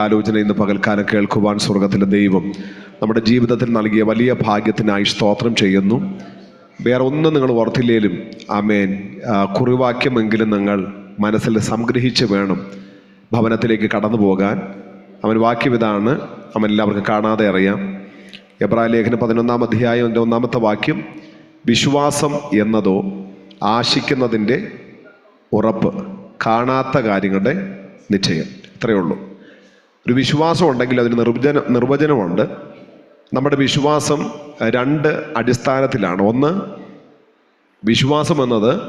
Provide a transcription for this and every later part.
ആലോചന ഇന്ന് പകൽക്കാലം കേൾക്കുവാൻ സ്വർഗത്തിലെ ദൈവം നമ്മുടെ ജീവിതത്തിൽ നൽകിയ വലിയ ഭാഗ്യത്തിനായി സ്തോത്രം ചെയ്യുന്നു. വേറെ ഒന്നും നിങ്ങൾ ഓർത്തില്ലേലും ആമേൻ. കുറിവാക്യമെങ്കിലും നിങ്ങൾ മനസ്സിൽ സംഗ്രഹിച്ച് വേണം ഭവനത്തിലേക്ക് കടന്നു പോകാൻ. അവൻ വാക്യം ഇതാണ് അവൻ എല്ലാവർക്കും കാണാതെ അറിയാം. എബ്രായ ലേഖന പതിനൊന്നാം അധ്യായം എന്റെ ഒന്നാമത്തെ വാക്യം വിശ്വാസം എന്നതോ ആശിക്കുന്നതിന്റെ ഉറപ്പ് കാണാത്ത കാര്യങ്ങളുടെ നിശ്ചയം. ഇത്രയേ ഉള്ളൂ. ഒരു വിശ്വാസം ഉണ്ടെങ്കിൽ അതിന് നിർവചന നിർവചനമുണ്ട്. നമ്മുടെ വിശ്വാസം രണ്ട് അടിസ്ഥാനത്തിലാണ്. ഒന്ന് വിശ്വാസം എന്നത്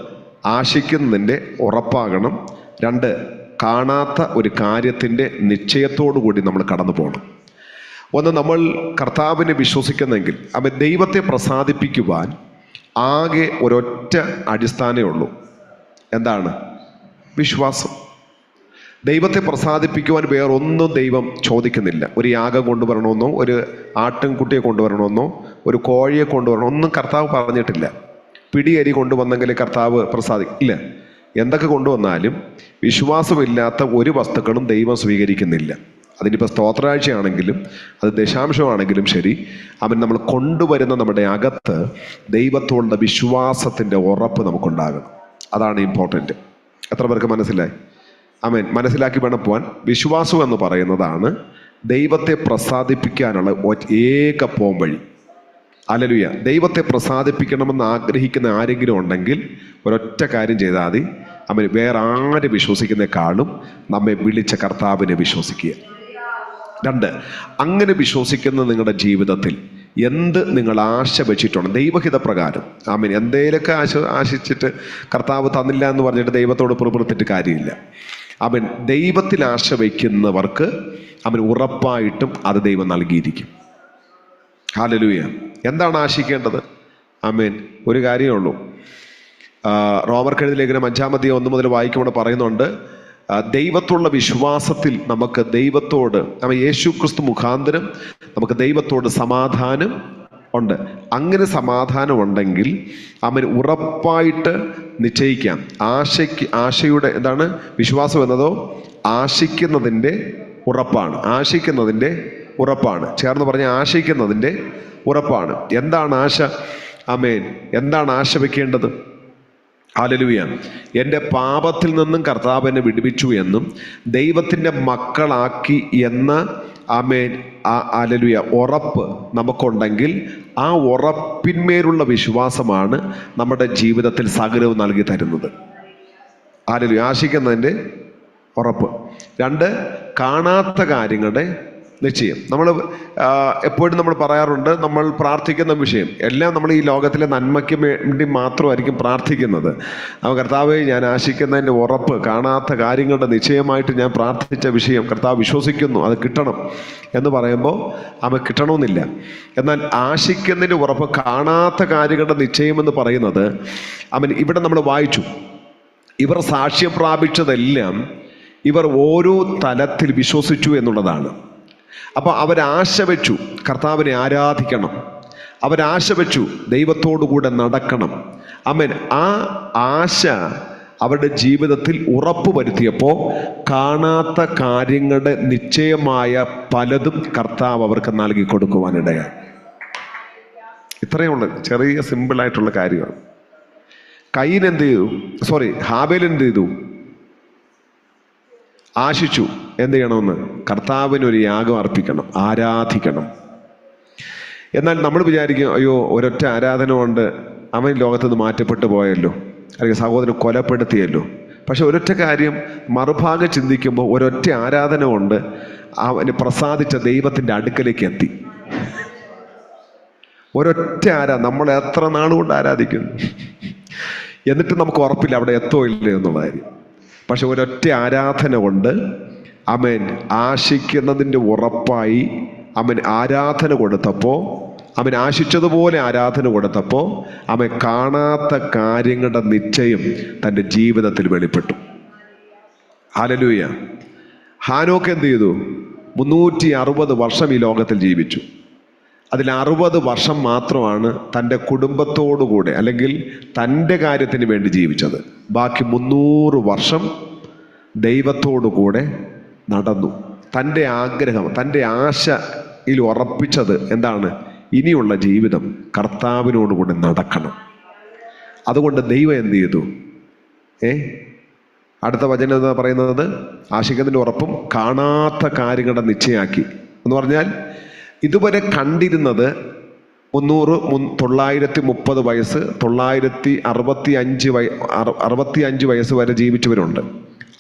ആശിക്കുന്നതിന്റെ ഉറപ്പാകണം. രണ്ട് കാണാത്ത ഒരു കാര്യത്തിന്റെ നിശ്ചയത്തോടു കൂടി നമ്മൾ കടന്നു പോകണം. ഒന്ന് നമ്മൾ കർത്താവിനെ വിശ്വസിക്കുന്നെങ്കിൽ അവൻ ദൈവത്തെ പ്രസാദിപ്പിക്കുവാൻ ആകെ ഒരൊറ്റ അടിസ്ഥാനമേ ഉള്ളൂ. എന്താണ്? വിശ്വാസം. ദൈവത്തെ പ്രസാദിപ്പിക്കുവാൻ വേറൊന്നും ദൈവം ചോദിക്കുന്നില്ല. ഒരു യാഗം കൊണ്ടുവരണമെന്നോ ഒരു ആട്ടിൻകുട്ടിയെ കൊണ്ടുവരണമെന്നോ ഒരു കോഴിയെ കൊണ്ടുവരണോ ഒന്നും കർത്താവ് പറഞ്ഞിട്ടില്ല. പിടിയരി കൊണ്ടുവന്നെങ്കിൽ കർത്താവ് പ്രസാദി ഇല്ല. എന്തൊക്കെ കൊണ്ടുവന്നാലും വിശ്വാസമില്ലാത്ത ഒരു വസ്തുക്കളും ദൈവം സ്വീകരിക്കുന്നില്ല. അതിനിപ്പോൾ സ്തോത്രാഴ്ചയാണെങ്കിലും അത് ദശാംശമാണെങ്കിലും ശരി അവൻ നമ്മൾ കൊണ്ടുവരുന്ന നമ്മുടെ അകത്ത് ദൈവത്തോടുള്ള വിശ്വാസത്തിന്റെ ഉറപ്പ് നമുക്കുണ്ടാകണം. അതാണ് ഇമ്പോർട്ടന്റ് എത്ര പേർക്ക് മനസ്സിലായി? അമേൻ മനസ്സിലാക്കി വേണം പോവാൻ വിശ്വാസം എന്ന് പറയുന്നതാണ് ദൈവത്തെ പ്രസാദിപ്പിക്കാനുള്ള ഏക പോംവഴി അലലുയ ദൈവത്തെ പ്രസാദിപ്പിക്കണമെന്ന് ആഗ്രഹിക്കുന്ന ആരെങ്കിലും ഉണ്ടെങ്കിൽ ഒരൊറ്റ കാര്യം ചെയ്താൽ മതി. അവൻ വേറെ ആര് വിശ്വസിക്കുന്നേക്കാളും നമ്മെ വിളിച്ച കർത്താവിനെ വിശ്വസിക്കുക. രണ്ട്. അങ്ങനെ വിശ്വസിക്കുന്ന നിങ്ങളുടെ ജീവിതത്തിൽ എന്ത് നിങ്ങൾ ആശ വെച്ചിട്ടുണ്ട്? ദൈവഹിത പ്രകാരം ആമീൻ. എന്തേലൊക്കെ ആശ ആശിച്ചിട്ട് കർത്താവ് തന്നില്ല എന്ന് പറഞ്ഞിട്ട് ദൈവത്തോട് പുറപ്പെടുത്തിട്ട് കാര്യമില്ല. അവൻ ദൈവത്തിൽ ആശ വയ്ക്കുന്നവർക്ക് അവൻ ഉറപ്പായിട്ടും അത് ദൈവം നൽകിയിരിക്കും. ഹാലലൂയ എന്താണ് ആശിക്കേണ്ടത്? ആമേൻ ഒരു കാര്യമേ ഉള്ളൂ. റോമർ കെഴുതി ലേഖനം അഞ്ചാമത്തെ ഒന്ന് മുതൽ വായിക്കുമ്പോൾ പറയുന്നുണ്ട് ദൈവത്തുള്ള വിശ്വാസത്തിൽ നമുക്ക് ദൈവത്തോട് യേശു ക്രിസ്തു മുഖാന്തരം നമുക്ക് ദൈവത്തോട് സമാധാനം ഉണ്ട്. അങ്ങനെ സമാധാനം ഉണ്ടെങ്കിൽ അവൻ ഉറപ്പായിട്ട് നിശ്ചയിക്കാം. ആശയ്ക്ക് ആശയുടെ എന്താണ്? വിശ്വാസം എന്നതോ? ആശിക്കുന്നതിന്റെ ഉറപ്പാണ്. ആശിക്കുന്നതിന്റെ ഉറപ്പാണ്. ചേർന്ന് പറഞ്ഞ ആശിക്കുന്നതിന്റെ ഉറപ്പാണ്. എന്താണ് ആശ? അമേൻ എന്താണ് ആശ വയ്ക്കേണ്ടത് ആലലുവിയ എന്റെ പാപത്തിൽ നിന്നും കർത്താവ് എന്നെ വിടുവിച്ചു എന്നും ദൈവത്തിന്റെ മക്കളാക്കി എന്ന ആമേൻ. ആ അലലുയ ഉറപ്പ് നമുക്കുണ്ടെങ്കിൽ ആ ഉറപ്പിന്മേലുള്ള വിശ്വാസമാണ് നമ്മുടെ ജീവിതത്തിൽ സകലവും നൽകി തരുന്നത്. ആരും ആശിക്കുന്നതിന്റെ ഉറപ്പ്. രണ്ട് കാണാത്ത കാര്യങ്ങളുടെ നിശ്ചയം. നമ്മൾ എപ്പോഴും നമ്മൾ പറയാറുണ്ട് നമ്മൾ പ്രാർത്ഥിക്കുന്ന വിഷയം. എല്ലാം നമ്മൾ ഈ ലോകത്തിലെ നന്മയ്ക്ക് വേണ്ടി മാത്രമായിരിക്കും പ്രാർത്ഥിക്കുന്നത്. അവ കർത്താവെ ഞാൻ ആശിക്കുന്നതിന്റെ ഉറപ്പ് കാണാത്ത കാര്യങ്ങളുടെ നിശ്ചയമായിട്ട് ഞാൻ പ്രാർത്ഥിച്ച വിഷയം കർത്താവ് വിശ്വസിക്കുന്നു അത് കിട്ടണം. എന്ന് പറയുമ്പോൾ അവ കിട്ടണമെന്നില്ല. എന്നാൽ ആശിക്കുന്നതിന്റെ ഉറപ്പ് കാണാത്ത കാര്യങ്ങളുടെ നിശ്ചയം എന്ന് പറയുന്നത് അവൻ ഇവിടെ നമ്മൾ വായിച്ചു. ഇവർ സാക്ഷ്യം പ്രാപിച്ചതെല്ലാം ഇവർ ഓരോ തലത്തിൽ വിശ്വസിച്ചു എന്നുള്ളതാണ്. അപ്പോൾ അവരാശ വെച്ചു കർത്താവിനെ ആരാധിക്കണം. അവരാശ വെച്ചു ദൈവത്തോടു കൂടെ നടക്കണം. അമ്മൻ ആ ആശ അവരുടെ ജീവിതത്തിൽ ഉറപ്പ് വരുത്തിയപ്പോൾ കാണാത്ത കാര്യങ്ങളുടെ നിശ്ചയമായ പലതും കർത്താവ് അവർക്ക് നൽകി കൊടുക്കുവാനിടയാണ് ഇത്രയേ ഉള്ളൂ ചെറിയ സിമ്പിളായിട്ടുള്ള കാര്യമാണ് കയ്യിൽ എന്ത് ചെയ്തു? സോറി ഹാബേൽ എന്ത് ചെയ്തു? ആശിച്ചു. എന്ത് ചെയ്യണമെന്ന്? കർത്താവിന് ഒരു യാഗം അർപ്പിക്കണം. ആരാധിക്കണം. എന്നാൽ നമ്മൾ വിചാരിക്കും അയ്യോ ഒരൊറ്റ ആരാധന കൊണ്ട് അവൻ ലോകത്ത് നിന്ന് മാറ്റപ്പെട്ടു പോയല്ലോ. അല്ലെങ്കിൽ സഹോദരൻ കൊലപ്പെടുത്തിയല്ലോ. പക്ഷെ ഒരൊറ്റ കാര്യം മറുഭാഗം ചിന്തിക്കുമ്പോൾ ഒരൊറ്റ ആരാധന കൊണ്ട് അവന് പ്രസാദിച്ച ദൈവത്തിന്റെ അടുക്കലേക്ക് എത്തി. ഒരൊറ്റ ആരാ നമ്മൾ എത്ര നാളുകൊണ്ട് ആരാധിക്കുന്നു? എന്നിട്ട് നമുക്ക് ഉറപ്പില്ല അവിടെ എത്തോ ഇല്ലേ എന്നുള്ള കാര്യം. പക്ഷെ ഒരൊറ്റ ആരാധന കൊണ്ട് അമേൻ ആശിക്കുന്നതിന്റെ ഉറപ്പായി അമൻ ആരാധന കൊടുത്തപ്പോൾ അവൻ ആശിച്ചതുപോലെ ആരാധന കൊടുത്തപ്പോൾ അവൻ കാണാത്ത കാര്യങ്ങളുടെ നിശ്ചയം തന്റെ ജീവിതത്തിൽ വെളിപ്പെട്ടു. ഹാലലൂയ ഹാനോക്ക് എന്ത് ചെയ്തു? മുന്നൂറ്റി അറുപത് വർഷം ഈ ലോകത്തിൽ ജീവിച്ചു. അതിൽ അറുപത് വർഷം മാത്രമാണ് തന്റെ കുടുംബത്തോടുകൂടെ അല്ലെങ്കിൽ തന്റെ കാര്യത്തിന് വേണ്ടി ജീവിച്ചത്. ബാക്കി മുന്നൂറ് വർഷം ദൈവത്തോടുകൂടെ നടന്നു. തന്റെ ആഗ്രഹം തന്റെ ആശയിൽ ഉറപ്പിച്ചത് എന്താണ്? ഇനിയുള്ള ജീവിതം കർത്താവിനോടുകൂടെ നടക്കണം. അതുകൊണ്ട് ദൈവം എന്ത് ചെയ്തു? ഏ? അടുത്ത വചനം എന്താ പറയുന്നത്? ആശിക്കുന്നതിന്റെ ഉറപ്പും കാണാത്ത കാര്യങ്ങളുടെ നിശ്ചയാക്കി എന്ന് പറഞ്ഞാൽ ഇതുവരെ കണ്ടിരുന്നത് മുന്നൂറ് മുൻ തൊള്ളായിരത്തി മുപ്പത് വയസ്സ് തൊള്ളായിരത്തി അറുപത്തി അഞ്ച് വയ അറുപത്തി അഞ്ച് വയസ്സ് വരെ ജീവിച്ചവരുണ്ട്.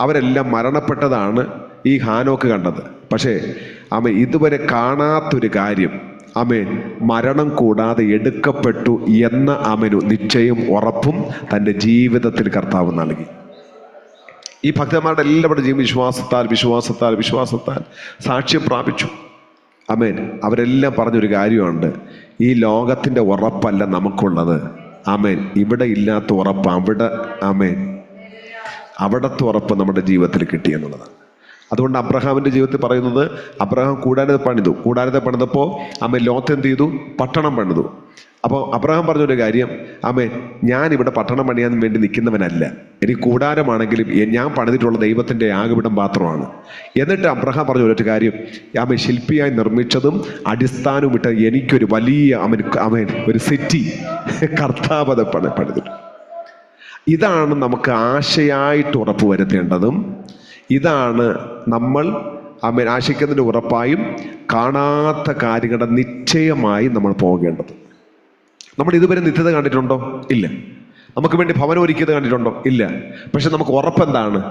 അവരെല്ലാം മരണപ്പെട്ടതാണ് ഈ ഹാനോക്ക് കണ്ടത്. പക്ഷേ ആമ ഇതുവരെ കാണാത്തൊരു കാര്യം അമേൻ മരണം കൂടാതെ എടുക്കപ്പെട്ടു എന്ന അമനു നിശ്ചയം ഉറപ്പും തന്റെ ജീവിതത്തിൽ കർത്താവ് നൽകി. ഈ ഭക്തന്മാരുടെ എല്ലാവരുടെ ജീവൻ വിശ്വാസത്താൽ വിശ്വാസത്താൽ വിശ്വാസത്താൽ സാക്ഷ്യം പ്രാപിച്ചു. അമേൻ അവരെല്ലാം പറഞ്ഞൊരു കാര്യമുണ്ട്. ഈ ലോകത്തിന്റെ ഉറപ്പല്ല നമുക്കുള്ളത്. അമേൻ ഇവിടെ ഇല്ലാത്ത ഉറപ്പ് അവിടെ. അമേൻ അവിടത്തെ ഉറപ്പ് നമ്മുടെ ജീവിതത്തിൽ കിട്ടി എന്നുള്ളതാണ്. അതുകൊണ്ട് അബ്രഹാമിന്റെ ജീവിതത്തിൽ പറയുന്നത് അബ്രഹാം കൂടാരത്തെ പണിതു. കൂടാരത്തെ പണിതപ്പോൾ അമ്മ ലോത്ത് എന്ത് ചെയ്തു? പട്ടണം പണിതു. അപ്പോൾ അബ്രഹാം പറഞ്ഞൊരു കാര്യം അമ്മേ ഞാൻ ഇവിടെ പട്ടണം പണിയാൻ വേണ്ടി നിൽക്കുന്നവനല്ല. എനിക്ക് കൂടാരമാണെങ്കിലും ഞാൻ പണിതിട്ടുള്ള ദൈവത്തിന്റെ ആകവിടം മാത്രമാണ്. എന്നിട്ട് അബ്രഹാം പറഞ്ഞ ഒരു കാര്യം അമ്മ ശില്പിയായി നിർമ്മിച്ചതും അടിസ്ഥാനവും ഇട്ട എനിക്കൊരു വലിയ അമൻ അമേൻ ഒരു സിറ്റി കർത്താപത പണി പണിതിട്ടു. ഇതാണ് നമുക്ക് ആശയായിട്ട് ഉറപ്പ് വരുത്തേണ്ടതും ഇതാണ് നമ്മൾ അമ്മ ആശിക്കുന്നതിന്റെ ഉറപ്പായും കാണാത്ത കാര്യങ്ങളുടെ നിശ്ചയമായി നമ്മൾ പോകേണ്ടത്. നമ്മൾ ഇതുവരെ നിത്യത കണ്ടിട്ടുണ്ടോ? ഇല്ല. നമുക്ക് വേണ്ടി ഭവനം ഒരുക്കിയത് കണ്ടിട്ടുണ്ടോ? ഇല്ല. പക്ഷെ നമുക്ക് ഉറപ്പെന്താണ്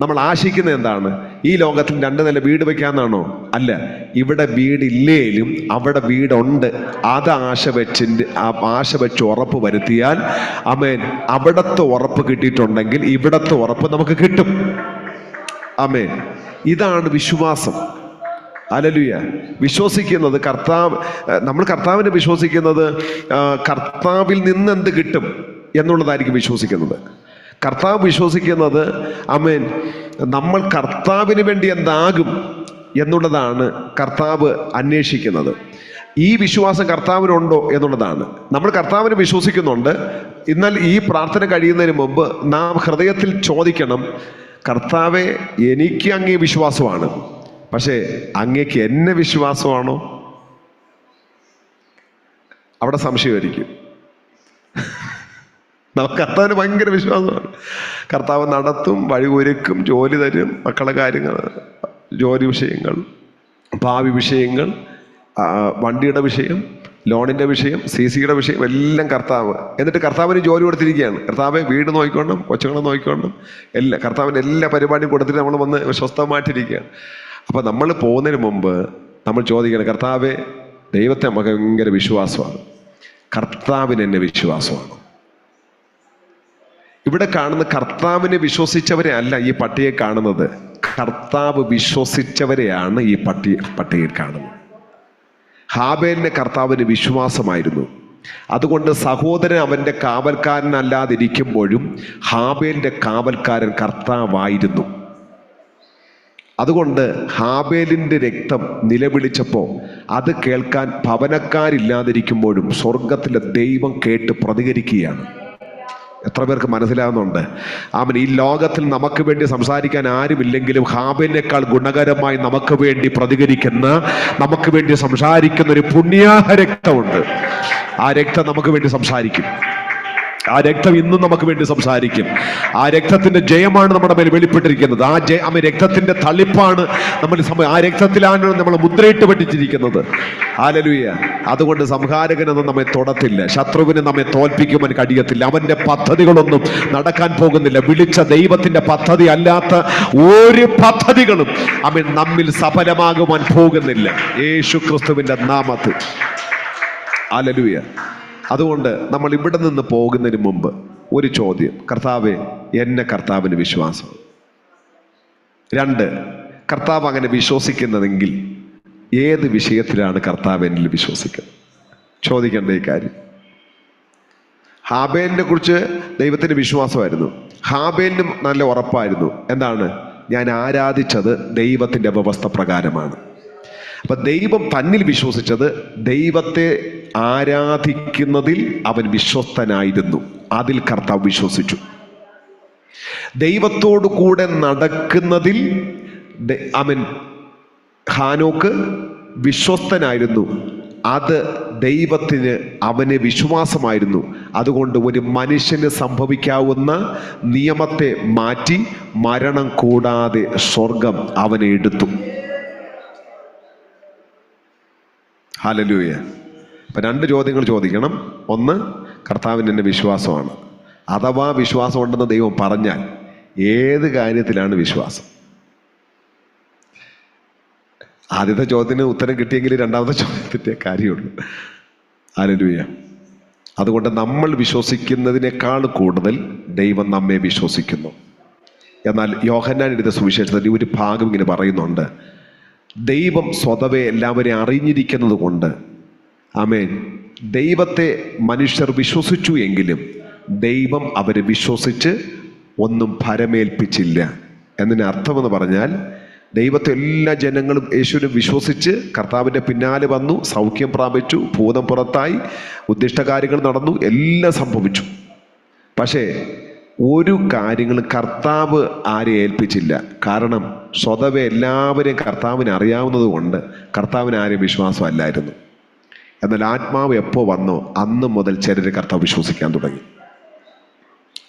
നമ്മൾ ആശിക്കുന്നത് എന്താണ്? ഈ ലോകത്തിൽ രണ്ട് നില വീട് വെക്കാന്നാണോ? അല്ല. ഇവിടെ വീടില്ലേലും അവിടെ വീടുണ്ട്. അത് ആശ വെച്ചിന്റെ ആശ വെച്ച് ഉറപ്പ് വരുത്തിയാൽ അമേൻ അവിടത്തെ ഉറപ്പ് കിട്ടിയിട്ടുണ്ടെങ്കിൽ ഇവിടത്തെ ഉറപ്പ് നമുക്ക് കിട്ടും. അമേൻ ഇതാണ് വിശ്വാസം. അലലുയ വിശ്വസിക്കുന്നത് കർത്താവ് നമ്മൾ കർത്താവിനെ വിശ്വസിക്കുന്നത് കർത്താവിൽ നിന്ന് എന്ത് കിട്ടും എന്നുള്ളതായിരിക്കും വിശ്വസിക്കുന്നത്. കർത്താവ് വിശ്വസിക്കുന്നത് അമേൻ നമ്മൾ കർത്താവിന് വേണ്ടി എന്താകും എന്നുള്ളതാണ് കർത്താവ് അന്വേഷിക്കുന്നത്. ഈ വിശ്വാസം കർത്താവിനുണ്ടോ എന്നുള്ളതാണ്. നമ്മൾ കർത്താവിനെ വിശ്വസിക്കുന്നുണ്ട്. എന്നാൽ ഈ പ്രാർത്ഥന കഴിയുന്നതിന് മുമ്പ് നാം ഹൃദയത്തിൽ ചോദിക്കണം കർത്താവെ എനിക്ക് അങ്ങേ വിശ്വാസമാണ്. പക്ഷേ അങ്ങേക്ക് എന്നെ വിശ്വാസമാണോ? അവിടെ സംശയമായിരിക്കും. നമുക്ക് കർത്താവിന് ഭയങ്കര വിശ്വാസമാണ്. കർത്താവ് നടത്തും വഴി ഒരുക്കും ജോലി തരും മക്കളുടെ കാര്യങ്ങൾ ജോലി വിഷയങ്ങൾ ഭാവി വിഷയങ്ങൾ വണ്ടിയുടെ വിഷയം ലോണിന്റെ വിഷയം സി സിയുടെ വിഷയം എല്ലാം കർത്താവ്. എന്നിട്ട് കർത്താവിന് ജോലി കൊടുത്തിരിക്കുകയാണ്. കർത്താവ് വീട് നോക്കിക്കോണം കൊച്ചുങ്ങളെ നോക്കിക്കോണം എല്ലാ കർത്താവിന്റെ എല്ലാ പരിപാടിയും കൊടുത്തിട്ട് നമ്മൾ വന്ന് സ്വസ്ഥമായിട്ടിരിക്കുകയാണ് അപ്പോൾ നമ്മൾ പോകുന്നതിന് മുമ്പ് നമ്മൾ ചോദിക്കണം കർത്താവെ ദൈവത്തെ നമുക്ക് ഭയങ്കര വിശ്വാസമാണ്. കർത്താവിന് എന്നെ വിശ്വാസമാണ്. ഇവിടെ കാണുന്ന കർത്താവിനെ വിശ്വസിച്ചവരെ അല്ല ഈ പട്ടിയെ കാണുന്നത്. കർത്താവ് വിശ്വസിച്ചവരെയാണ് ഈ പട്ടി പട്ടികയിൽ കാണുന്നത്. ഹാബേലിന്റെ കർത്താവിന് വിശ്വാസമായിരുന്നു. അതുകൊണ്ട് സഹോദരൻ അവന്റെ കാവൽക്കാരനല്ലാതിരിക്കുമ്പോഴും ഹാബേലിന്റെ കാവൽക്കാരൻ കർത്താവായിരുന്നു. അതുകൊണ്ട് ഹാബേലിന്റെ രക്തം നിലവിളിച്ചപ്പോൾ അത് കേൾക്കാൻ ഭവനക്കാരില്ലാതിരിക്കുമ്പോഴും സ്വർഗത്തിലെ ദൈവം കേട്ട് പ്രതികരിക്കുകയാണ്. എത്ര പേർക്ക് മനസ്സിലാകുന്നുണ്ട് അവൻ ഈ ലോകത്തിൽ നമുക്ക് വേണ്ടി സംസാരിക്കാൻ ആരുമില്ലെങ്കിലും ഹാബിനേക്കാൾ ഗുണകരമായി നമുക്ക് വേണ്ടി പ്രതികരിക്കുന്ന നമുക്ക് വേണ്ടി സംസാരിക്കുന്ന ഒരു പുണ്യാഹ രക്തമുണ്ട്. ആ രക്തം നമുക്ക് വേണ്ടി സംസാരിക്കും. ആ രക്തം ഇന്നും നമുക്ക് വേണ്ടി സംസാരിക്കും. ആ രക്തത്തിന്റെ ജയമാണ് നമ്മുടെ മേൽ വെളിപ്പെട്ടിരിക്കുന്നത്. ആ ജയ ആ രക്തത്തിന്റെ തളിപ്പാണ് നമ്മൾ ആ രക്തത്തിലാണ് നമ്മൾ മുദ്രയിട്ട് പഠിച്ചിരിക്കുന്നത് ആലലുയ അതുകൊണ്ട് സംഹാരകനൊന്നും നമ്മെ തൊടത്തില്ല. ശത്രുവിനെ നമ്മെ തോൽപ്പിക്കുവാൻ കഴിയത്തില്ല. അവന്റെ പദ്ധതികളൊന്നും നടക്കാൻ പോകുന്നില്ല. വിളിച്ച ദൈവത്തിന്റെ പദ്ധതി അല്ലാത്ത ഒരു പദ്ധതികളും അവൻ നമ്മിൽ സഫലമാകുവാൻ പോകുന്നില്ല. യേശു ക്രിസ്തുവിന്റെ നാമത്തിൽ. ആലലുയ അതുകൊണ്ട് നമ്മൾ ഇവിടെ നിന്ന് പോകുന്നതിന് മുമ്പ് ഒരു ചോദ്യം. കർത്താവ് എന്നെ കർത്താവിന് വിശ്വാസം. രണ്ട് കർത്താവ് അങ്ങനെ വിശ്വസിക്കുന്നതെങ്കിൽ ഏത് വിഷയത്തിലാണ് കർത്താവ് എന്നിൽ വിശ്വസിക്കുന്നത്? ചോദിക്കേണ്ട ഈ കാര്യം. ഹാബേലിനെ കുറിച്ച് ദൈവത്തിന് വിശ്വാസമായിരുന്നു. ഹാബേലിനും നല്ല ഉറപ്പായിരുന്നു. എന്താണ്? ഞാൻ ആരാധിച്ചത് ദൈവത്തിന്റെ വ്യവസ്ഥ പ്രകാരമാണ്. അപ്പൊ ദൈവം തന്നിൽ വിശ്വസിച്ചത് ദൈവത്തെ ആരാധിക്കുന്നതിൽ അവൻ വിശ്വസ്തനായിരുന്നു. അതിൽ കർത്താവ് വിശ്വസിച്ചു. ദൈവത്തോടു കൂടെ നടക്കുന്നതിൽ അവൻ ഹാനോക്ക് വിശ്വസ്തനായിരുന്നു. അത് ദൈവത്തിന് അവന് വിശ്വാസമായിരുന്നു. അതുകൊണ്ട് ഒരു മനുഷ്യന് സംഭവിക്കാവുന്ന നിയമത്തെ മാറ്റി മരണം കൂടാതെ സ്വർഗം അവനെ എടുത്തു. ഹലലൂയ അപ്പം രണ്ട് ചോദ്യങ്ങൾ ചോദിക്കണം. ഒന്ന് കർത്താവിന്റെ വിശ്വാസമാണ്. അഥവാ വിശ്വാസം ഉണ്ടെന്ന് ദൈവം പറഞ്ഞാൽ ഏത് കാര്യത്തിലാണ് വിശ്വാസം? ആദ്യത്തെ ചോദ്യത്തിന് ഉത്തരം കിട്ടിയെങ്കിൽ രണ്ടാമത്തെ ചോദ്യത്തിന്റെ കാര്യമുള്ളൂ. ആലലൂയ അതുകൊണ്ട് നമ്മൾ വിശ്വസിക്കുന്നതിനേക്കാൾ കൂടുതൽ ദൈവം നമ്മെ വിശ്വസിക്കുന്നു. എന്നാൽ യോഹന്നാൻ എഴുതിയ സുവിശേഷത്തിന്റെ ഒരു ഭാഗം ഇങ്ങനെ പറയുന്നുണ്ട്. ദൈവം സ്വതവേ എല്ലാവരെയും അറിഞ്ഞിരിക്കുന്നത് കൊണ്ട്. ആമേൻ. ദൈവത്തെ മനുഷ്യർ വിശ്വസിച്ചു എങ്കിലും ദൈവം അവരെ വിശ്വസിച്ച് ഒന്നും ഭരമേൽപ്പിച്ചില്ല. എന്നതിന് അർത്ഥമെന്ന് പറഞ്ഞാൽ ദൈവത്തെ എല്ലാ ജനങ്ങളും യേശുവിനെ വിശ്വസിച്ച് കർത്താവിന്റെ പിന്നാലെ വന്നു സൗഖ്യം പ്രാപിച്ചു ഭൂതം പുറത്തായി ഉദ്ദിഷ്ട കാര്യങ്ങൾ നടന്നു എല്ലാം സംഭവിച്ചു. പക്ഷേ ഒരു കാര്യങ്ങളും കർത്താവ് ആരെ ഏൽപ്പിച്ചില്ല. കാരണം സ്വതവേ എല്ലാവരും കർത്താവിനെ അറിയാവുന്നത് കൊണ്ട് കർത്താവിന് ആരും വിശ്വാസമല്ലായിരുന്നു എന്നാൽ ആത്മാവ് എപ്പോൾ വന്നോ അന്ന് മുതൽ ചിലർ കർത്താവ് വിശ്വസിക്കാൻ തുടങ്ങി.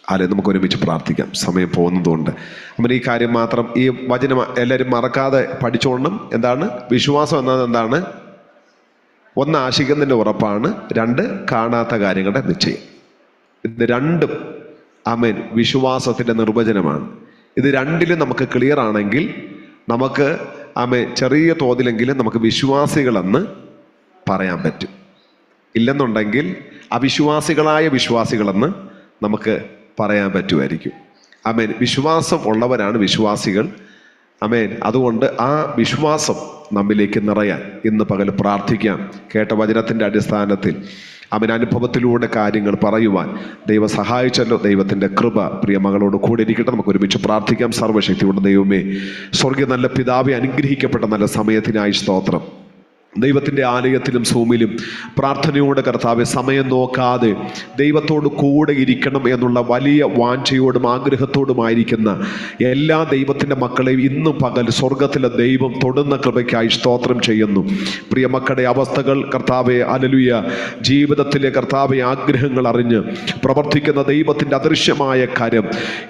അല്ലെ നമുക്ക് ഒരുമിച്ച് പ്രാർത്ഥിക്കാം. സമയം പോകുന്നതുകൊണ്ട് അപ്പം ഈ കാര്യം മാത്രം ഈ വചനം എല്ലാവരും മറക്കാതെ പഠിച്ചോണം എന്താണ്? വിശ്വാസം എന്നത് എന്താണ്? ഒന്ന് ആശിക്കുന്നതിന്റെ ഉറപ്പാണ്. രണ്ട് കാണാത്ത കാര്യങ്ങളുടെ നിശ്ചയം. ഇത് രണ്ടും അമേൻ വിശ്വാസത്തിന്റെ നിർവചനമാണ്. ഇത് രണ്ടിലും നമുക്ക് ക്ലിയർ ആണെങ്കിൽ നമുക്ക് ആമേ ചെറിയ തോതിലെങ്കിലും നമുക്ക് വിശ്വാസികളെന്ന് പറയാൻ പറ്റും. ഇല്ലെന്നുണ്ടെങ്കിൽ അവിശ്വാസികളായ വിശ്വാസികളെന്ന് നമുക്ക് പറയാൻ പറ്റുമായിരിക്കും. അമേൻ വിശ്വാസം ഉള്ളവരാണ് വിശ്വാസികൾ. അമേൻ അതുകൊണ്ട് ആ വിശ്വാസം നമ്മിലേക്ക് നിറയാൻ ഇന്ന് പകൽ പ്രാർത്ഥിക്കാം. കേട്ട വചനത്തിന്റെ അടിസ്ഥാനത്തിൽ അവൻ അനുഭവത്തിലൂടെ കാര്യങ്ങൾ പറയുവാൻ. ദൈവം സഹായിച്ചല്ലോ. ദൈവത്തിന്റെ കൃപ പ്രിയ മകളോട് കൂടെ ഇരിക്കട്ടെ. നമുക്ക് ഒരുമിച്ച് പ്രാർത്ഥിക്കാം. സർവശക്തിയുടെ ദൈവമേ സ്വർഗീയ നല്ല പിതാവെ അനുഗ്രഹിക്കപ്പെട്ട നല്ല സമയത്തിനായി സ്തോത്രം. ദൈവത്തിന്റെ ആലയത്തിലും സൂമിലും പ്രാർത്ഥനയോടെ കർത്താവെ സമയം നോക്കാതെ ദൈവത്തോട് കൂടെ ഇരിക്കണം എന്നുള്ള വലിയ വാഞ്ചയോടും ആഗ്രഹത്തോടുമായിരിക്കുന്ന എല്ലാ ദൈവത്തിന്റെ മക്കളെയും ഇന്ന് പകൽ സ്വർഗത്തിലെ ദൈവം തൊടുന്ന കൃപയ്ക്കായി സ്തോത്രം ചെയ്യുന്നു. പ്രിയ മക്കളുടെ അവസ്ഥകൾ കർത്താവെ അലലുയ ജീവിതത്തിലെ കർത്താവെ ആഗ്രഹങ്ങൾ അറിഞ്ഞ് പ്രവർത്തിക്കുന്ന ദൈവത്തിന്റെ അദൃശ്യമായ കരം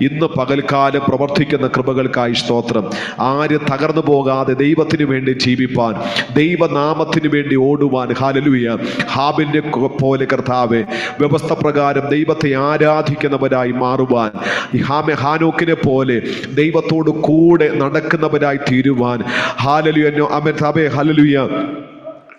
ഇന്ന് പകൽക്കാലം പ്രവർത്തിക്കുന്ന കൃപകൾക്കായി സ്തോത്രം. ആര് തകർന്നു പോകാതെ ദൈവത്തിനു വേണ്ടി ജീവിപ്പാൻ ദൈവനാമത്തിന് വേണ്ടി ഓടുവാൻ. ഹാലലുയ ഹാബിന്റെ പോലെ കർത്താവെ വ്യവസ്ഥ പ്രകാരം ദൈവത്തെ ആരാധിക്കുന്നവരായി മാറുവാൻ. ഹാമെ ഹാനോക്കിനെ പോലെ ദൈവത്തോട് കൂടെ നടക്കുന്നവരായി തീരുവാൻ. ഹാലലുയ അമേ ഹലലുയ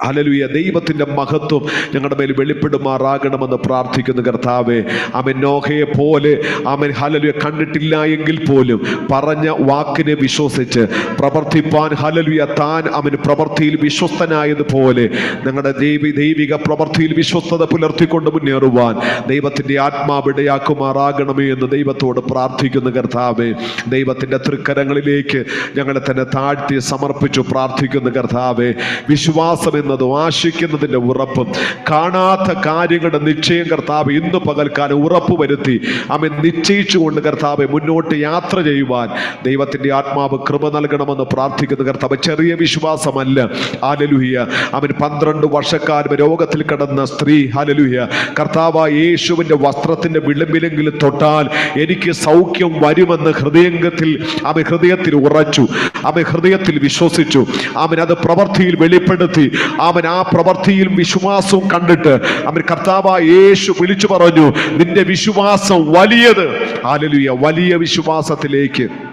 ഹലലുയ ദൈവത്തിന്റെ മഹത്വം ഞങ്ങളുടെ മേൽ വെളിപ്പെടുമാറാകണമെന്ന് പ്രാർത്ഥിക്കുന്നു കർത്താവെ. അവൻ നോഹയെ പോലെ അവൻ ഹലലുയ കണ്ടിട്ടില്ല എങ്കിൽ പോലും പറഞ്ഞ വാക്കിനെ വിശ്വസിച്ച് പ്രവർത്തിപ്പാൻ ഹലലുയ താൻ അവൻ പ്രവൃത്തിയിൽ വിശ്വസ്തനായതുപോലെ ഞങ്ങളുടെ ദൈവി ദൈവിക പ്രവൃത്തിയിൽ വിശ്വസ്തത പുലർത്തിക്കൊണ്ട് മുന്നേറുവാൻ ദൈവത്തിന്റെ ആത്മാവിടയാക്കുമാറാകണമേ എന്ന് ദൈവത്തോട് പ്രാർത്ഥിക്കുന്നു കർത്താവെ. ദൈവത്തിന്റെ തൃക്കരങ്ങളിലേക്ക് ഞങ്ങളെ തന്നെ താഴ്ത്തി സമർപ്പിച്ചു പ്രാർത്ഥിക്കുന്നു കർത്താവെ. വിശ്വാസം എന്നതും ആശിക്കുന്നതിന്റെ ഉറപ്പും. കാണാത്ത കാര്യങ്ങളുടെ നിശ്ചയം കർത്താവ് ഇന്ന് പകൽക്കാലം ഉറപ്പ് വരുത്തി. അവൻ നിശ്ചയിച്ചുകൊണ്ട് കർത്താവെ മുന്നോട്ട് യാത്ര ചെയ്യുവാൻ ദൈവത്തിന്റെ ആത്മാവ് കൃപ നൽകണമെന്ന് പ്രാർത്ഥിക്കുന്ന കർത്താവ്. ചെറിയ വിശ്വാസമല്ല. ആലലുഹിയ അവൻ പന്ത്രണ്ട് വർഷക്കാലം രോഗത്തിൽ കിടന്ന സ്ത്രീ. ഹാലലുഹിയ കർത്താവ് യേശുവിന്റെ വസ്ത്രത്തിന്റെ വിളിമ്പിലെങ്കിലും തൊട്ടാൽ എനിക്ക് സൗഖ്യം വരുമെന്ന് ഹൃദയംഗത്തിൽ അവൻ ഹൃദയത്തിൽ ഉറച്ചു. അവൻ ഹൃദയത്തിൽ വിശ്വസിച്ചു. അവൻ അത് പ്രവൃത്തിയിൽ വെളിപ്പെടുത്തി. അവൻ ആ പ്രവൃത്തിയിലും വിശ്വാസവും കണ്ടിട്ട് അവൻ കർത്താവ് യേശു വിളിച്ചു പറഞ്ഞു നിന്റെ വിശ്വാസം വലിയത്. ആലലുയ വലിയ വിശ്വാസത്തിലേക്ക്.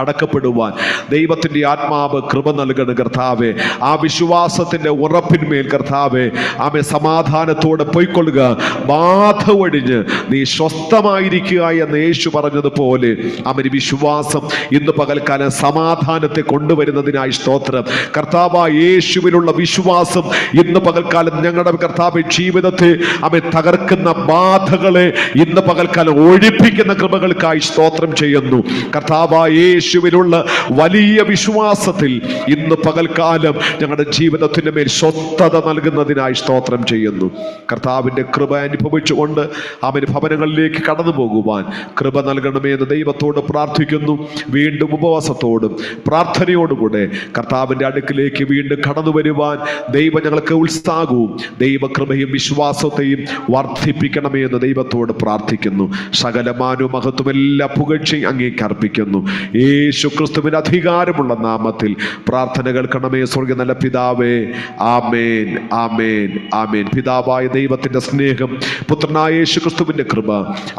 കടക്കപ്പെടുവാൻ. ദൈവത്തിന്റെ ആത്മാവ് കൃപ നൽകണം കർത്താവെ. ആ വിശ്വാസത്തിന്റെ ഉറപ്പിന്മേൽ കർത്താവെ ആമെ സമാധാനത്തോടെ പോയിക്കൊള്ളുക. ബാധ ഒഴിഞ്ഞ് നീ സ്വസ്ഥമായിരിക്കുക എന്ന് യേശു പറഞ്ഞതുപോലെ അവന് വിശ്വാസം ഇന്ന് പകൽക്കാലം സമാധാനത്തെ കൊണ്ടുവരുന്നതിനായി സ്തോത്രം. കർത്താവ് യേശുവിലുള്ള വിശ്വാസം ഇന്ന് പകൽക്കാലം ഞങ്ങളുടെ കർത്താവ് ജീവിതത്തെ അവൻ തകർക്കുന്ന ബാധകളെ ഇന്ന് പകൽക്കാലം ഒഴിപ്പിക്കുന്ന കൃപകൾക്കായി സ്തോത്രം ചെയ്യുന്നു. കർത്താവ് യേശു യേശുവിലുള്ള വലിയ വിശ്വാസത്തിൽ ഇന്ന് പകൽക്കാലം ഞങ്ങളുടെ ജീവിതത്തിന്റെ മേൽ സ്വസ്ഥത നൽകുന്നതിനായി സ്തോത്രം ചെയ്യുന്നു. കർത്താവിന്റെ കൃപ അനുഭവിച്ചുകൊണ്ട് അവൻ ഭവനങ്ങളിലേക്ക് കടന്നു പോകുവാൻ കൃപ നൽകണമേ എന്ന് ദൈവത്തോട് പ്രാർത്ഥിക്കുന്നു. വീണ്ടും ഉപവാസത്തോടും പ്രാർത്ഥനയോടുകൂടെ കർത്താവിന്റെ അടുക്കിലേക്ക് വീണ്ടും കടന്നു വരുവാൻ ദൈവം ഞങ്ങൾക്ക് ഉത്സാഹവും ദൈവകൃപയും വിശ്വാസത്തെയും വർദ്ധിപ്പിക്കണമേ എന്ന് ദൈവത്തോട് പ്രാർത്ഥിക്കുന്നു. സകലമാനവും മഹത്വം എല്ലാ പുകഴ്ചയും അങ്ങേക്ക് അർപ്പിക്കുന്നു. യേശു ക്രിസ്തുവിന് അധികാരമുള്ള നാമത്തിൽ പ്രാർത്ഥന കേൾക്കണമേ സ്വർഗ നല്ല പിതാവേ. ആമേൻ ആമേൻ ആമേൻ. പിതാവായ ദൈവത്തിന്റെ സ്നേഹം പുത്രനായ യേശു ക്രിസ്തുവിന്റെ കൃപ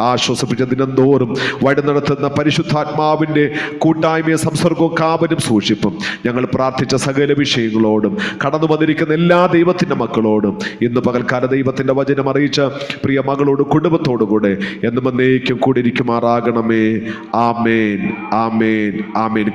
ആശ്വസിപ്പിച്ച ദിനംതോറും വഴി നടത്തുന്ന പരിശുദ്ധാത്മാവിന്റെ കൂട്ടായ്മയെ സംസർഗവും കാവലും സൂക്ഷിപ്പും ഞങ്ങൾ പ്രാർത്ഥിച്ച സകല വിഷയങ്ങളോടും കടന്നു വന്നിരിക്കുന്ന എല്ലാ ദൈവത്തിന്റെ മക്കളോടും ഇന്ന് പകൽക്കാല ദൈവത്തിന്റെ വചനം അറിയിച്ച പ്രിയ മകളോട് കുടുംബത്തോടുകൂടെ എന്നും എന്നേക്കും കൂടിയിരിക്കുമാറാകണമേ. ആമേൻ ആമേൻ. ആമേൻ ആമേൻ